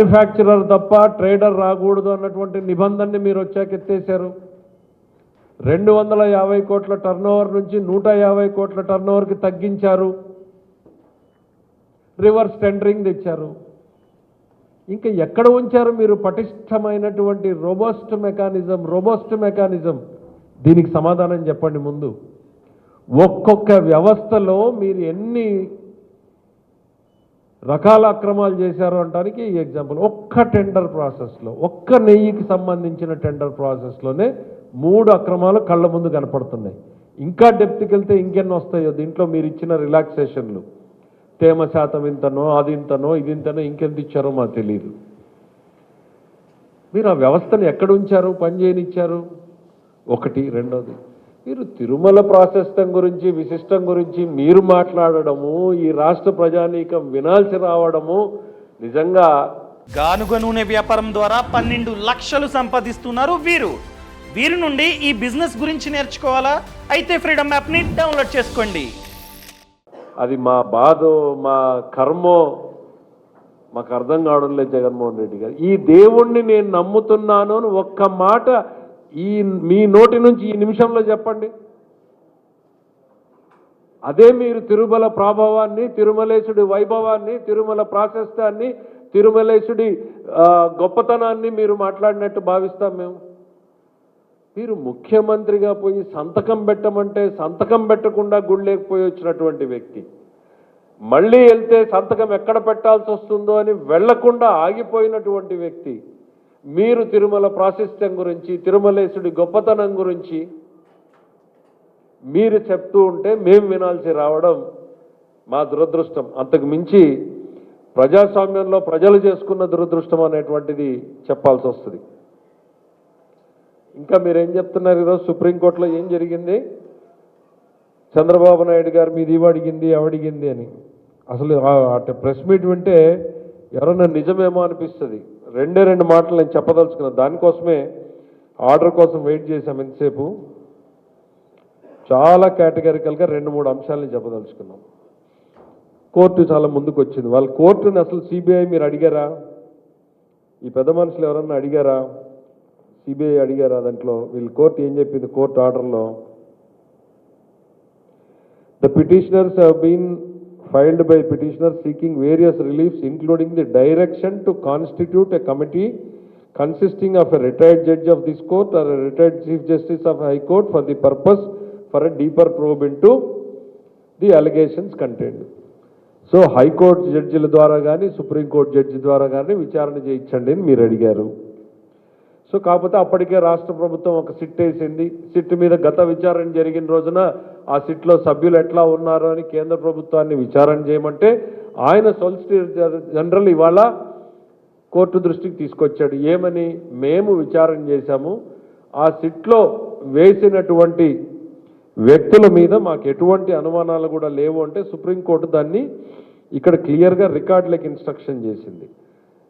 Manufacturer తప్ప trader రాకూడదు అన్నటువంటి నిబంధనని మీరు వచ్చాక ఎత్తేశారు. రెండు వందల యాభై కోట్ల టర్నోవర్ నుంచి నూట యాభై కోట్ల టర్నోవర్కి తగ్గించారు. రివర్స్ టెండరింగ్ తెచ్చారు. ఇంకా ఎక్కడ ఉంచారు మీరు పటిష్టమైనటువంటి రోబోస్ట్ మెకానిజం రోబోస్ట్ మెకానిజం దీనికి సమాధానం చెప్పండి ముందు. ఒక్కొక్క వ్యవస్థలో మీరు ఎన్ని రకాల అక్రమాలు చేశారు అంటానికి ఈ ఎగ్జాంపుల్ ఒక్క టెండర్ ప్రాసెస్లో ఒక్క నెయ్యికి సంబంధించిన టెండర్ ప్రాసెస్లోనే మూడు అక్రమాలు కళ్ళ ముందు కనపడుతున్నాయి. ఇంకా డెప్త్కి వెళ్తే ఇంకెన్ని వస్తాయో? దీంట్లో మీరు ఇచ్చిన రిలాక్సేషన్లు తేమ శాతం ఇంతనో అది ఇంతనో ఇది ఇంతనో ఇంకెంత ఇచ్చారో మాకు తెలియదు మీరు ఆ వ్యవస్థను ఎక్కడ ఉంచారు? పని చేయనిచ్చారు? ఒకటి రెండోది. మీరు తిరుమల ప్రాశస్తం గురించి విశిష్టం గురించి మీరు మాట్లాడడము ఈ రాష్ట్ర ప్రజానీకం వినాల్సి రావడము నిజంగా గానుగ నూనె వ్యాపారం ద్వారా పన్నెండు లక్షలు సంపాదిస్తున్నారు వీరు. వీరి నుండి ఈ బిజినెస్ గురించి నేర్చుకోవాలా? అయితే ఫ్రీడమ్ యాప్ని డౌన్లోడ్ చేసుకోండి. అది మా బాధో మా కర్మో మాకు అర్థం కావడం లేదు జగన్మోహన్ రెడ్డి గారు. ఈ దేవుణ్ణి నేను నమ్ముతున్నాను అని ఒక్క మాట ఈ మీ నోటి నుంచి ఈ నిమిషంలో చెప్పండి. అదే మీరు తిరుమల ప్రాభవాన్ని తిరుమలేశుడి వైభవాన్ని తిరుమల ప్రాశస్త్యాన్ని తిరుమలేశుడి గొప్పతనాన్ని మీరు మాట్లాడినట్టు భావిస్తాం మేము. మీరు ముఖ్యమంత్రిగా పోయి సంతకం పెట్టమంటే సంతకం పెట్టకుండా గుళ్ళేకపోయి వచ్చినటువంటి వ్యక్తి. మళ్ళీ వెళ్తే సంతకం ఎక్కడ పెట్టాల్సి వస్తుందో అని వెళ్ళకుండా ఆగిపోయినటువంటి వ్యక్తి. మీరు తిరుమల ప్రాశస్త్యం గురించి తిరుమలేశుడి గొప్పతనం గురించి మీరు చెప్తూ ఉంటే మేము వినాల్సి రావడం మా దురదృష్టం. అంతకు మించి ప్రజాస్వామ్యంలో ప్రజలు చేసుకున్న దురదృష్టం అనేటువంటిది చెప్పాల్సి వస్తుంది. ఇంకా మీరేం చెప్తున్నారు ఈరోజు? సుప్రీంకోర్టులో ఏం జరిగింది? చంద్రబాబు నాయుడు గారు మీది ఇవి అడిగింది అవడిగింది అని. అసలు అటు ప్రెస్ మీట్ వింటే ఎవరన్నా నిజమేమో అనిపిస్తుంది. రెండే రెండు మాటలు నేను చెప్పదలుచుకున్నాను దానికోసమే ఆర్డర్ కోసం వెయిట్ చేశాం ఎంతసేపు చాలా కేటగిరికల్గా రెండు మూడు అంశాలని చెప్పదలుచుకున్నాం. కోర్టు చాలా ముందుకు వచ్చింది వాళ్ళ కోర్టుని అసలు సిబిఐ మీరు అడిగారా? ఈ పెద్ద మనుషులు ఎవరన్నా అడిగారా? సిబిఐ అడిగారా దాంట్లో? వీళ్ళు కోర్టు ఏం చెప్పింది కోర్టు ఆర్డర్లో? The petitioners have been filed by petitioner seeking various reliefs, including the direction to constitute a committee consisting of a retired judge of this court or a retired chief justice of high court for the purpose for a deeper probe into the allegations contained. So high court జడ్జిల ద్వారా కానీ supreme court judge ద్వారా కానీ విచారణ చేయించండి అని మీరు అడిగారు so కాకపోతే అప్పటికే రాష్ట్ర ప్రభుత్వం ఒక సిట్ వేసింది. సిట్ మీద గత విచారణ జరిగిన రోజున ఆ సిట్లో సభ్యులు ఎట్లా ఉన్నారు అని కేంద్ర ప్రభుత్వాన్ని విచారణ చేయమంటే ఆయన సొలిసిటర్ జనరల్ ఇవాళ కోర్టు దృష్టికి తీసుకొచ్చాడు. ఏమని? మేము విచారణ చేశాము. ఆ సిట్లో వేసినటువంటి వ్యక్తుల మీద మాకు ఎటువంటి అనుమానాలు కూడా లేవు అంటే సుప్రీంకోర్టు దాన్ని ఇక్కడ క్లియర్గా రికార్డులకు ఇన్స్ట్రక్షన్ చేసింది.